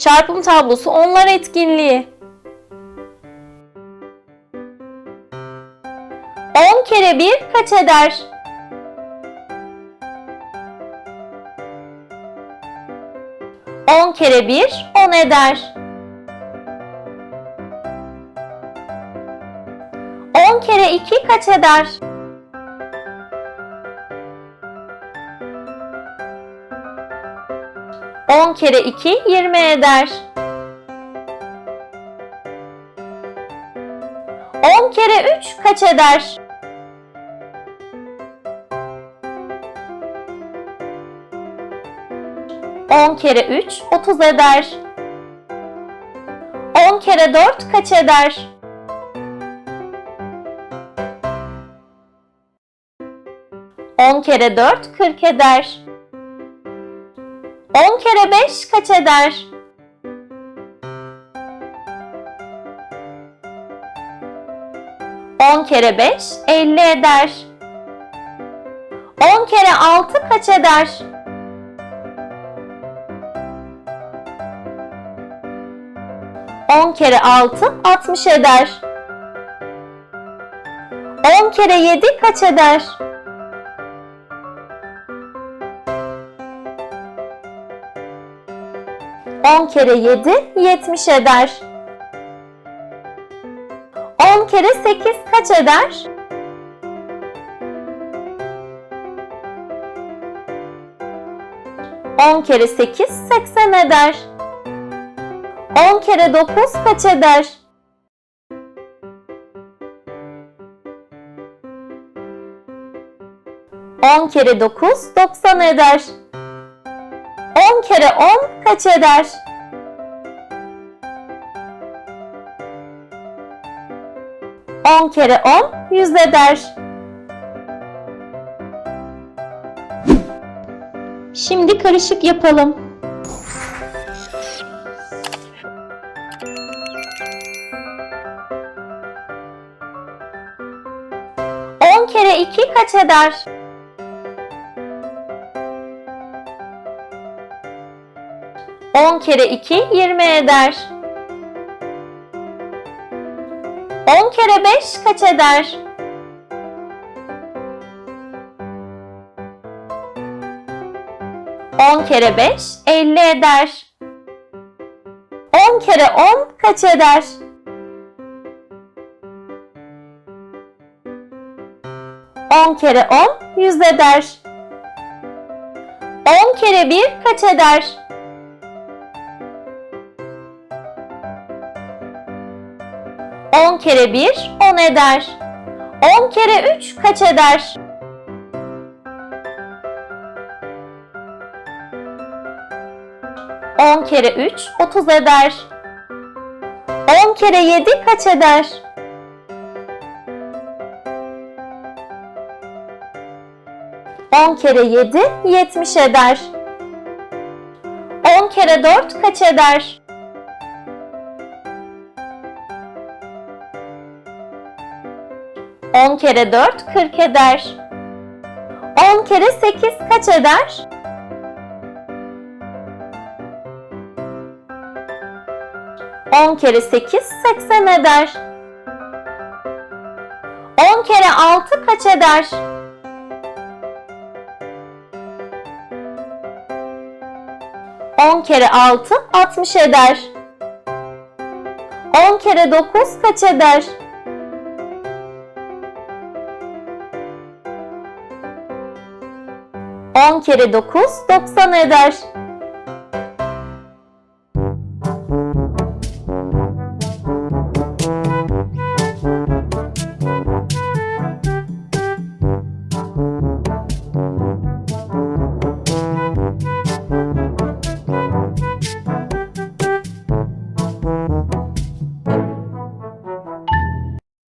Çarpım tablosu onlar etkinliği. 10 kere 1 kaç eder? On kere bir on eder. On kere iki kaç eder? On kere iki yirmi eder. On kere üç kaç eder? On kere üç otuz eder. On kere dört kaç eder? On kere dört kırk eder. On kere beş kaç eder? On kere beş elli eder. On kere altı kaç eder? On kere altı altmış eder. On kere yedi kaç eder? On kere yedi yetmiş eder. On kere sekiz kaç eder? On kere sekiz seksen eder. On kere dokuz kaç eder? On kere dokuz doksan eder. Kere on kaç eder? On kere on yüz eder. Şimdi karışık yapalım. On kere iki kaç eder? On kere iki yirmi eder. On kere beş kaç eder? On kere beş elli eder. On kere on kaç eder? On kere on yüz eder. On kere bir kaç eder? On kere bir on eder. On kere üç kaç eder? On kere üç otuz eder. On kere yedi kaç eder? On kere yedi yetmiş eder. On kere dört kaç eder? On kere dört kırk eder. On kere sekiz kaç eder? On kere sekiz seksen eder. On kere altı kaç eder? On kere altı altmış eder. On kere dokuz kaç eder? On kere dokuz doksan eder.